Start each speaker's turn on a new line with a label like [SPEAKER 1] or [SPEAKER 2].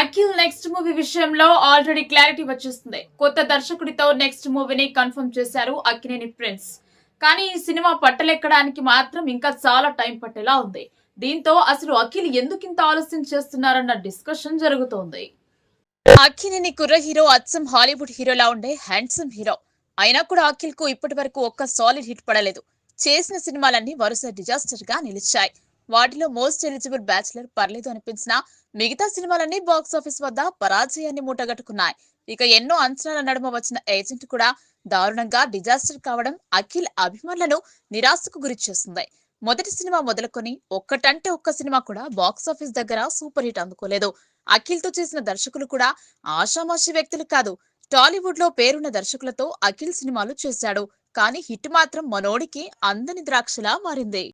[SPEAKER 1] Akhil next movie విషయంలో already clarity వచ్చేస్తుంది. కొత్త దర్శకుడితో నెక్స్ట్ మూవీని కన్ఫర్మ్ చేశారు అక్కినేని ప్రిన్స్. కానీ ఈ సినిమా పట్టలెక్కడానికి మాత్రం ఇంకా చాలా టైం పట్టేలా ఉంది. దీంతో అసలు అఖిల్ ఎందుకింత ఆలస్యం చేస్తున్నారన్న డిస్కషన్ జరుగుతోంది. అక్కినేని కుర్ర హీరో అచ్చం హాలీవుడ్ హీరోలా ఉండే హ్యాండ్సమ్ హీరో. అయినా కూడా అఖిల్కు ఇప్పటి వరకు ఒక్క సాలిడ్ హిట్ పడలేదు. చేసిన సినిమాలన్నీ వరుస డిజాస్టర్గా నిలిచాయి. వాటిలో మోస్ట్ ఎలిజిబుల్ బ్యాచులర్ పర్లేదు అనిపించిన మిగతా సినిమాలన్నీ బాక్సాఫీస్ వద్ద పరాజయాన్ని మూటగట్టుకున్నాయి. ఇక ఎన్నో అంచనాల నడుమ వచ్చిన ఏజెంట్ కూడా దారుణంగా డిజాస్టర్ కావడం అఖిల్ అభిమానులను నిరాశకు గురి చేస్తుంది. మొదటి సినిమా మొదలుకొని ఒక్కటంటే ఒక్క సినిమా కూడా బాక్సాఫీస్ దగ్గర సూపర్ హిట్ అందుకోలేదు. అఖిల్తో చేసిన దర్శకులు కూడా ఆషామాషి వ్యక్తులు కాదు టాలీవుడ్లో పేరున్న దర్శకులతో అఖిల్ సినిమాలు చేశాడు. కానీ హిట్ మాత్రం మనోడికి అందని ద్రాక్షలా మారింది.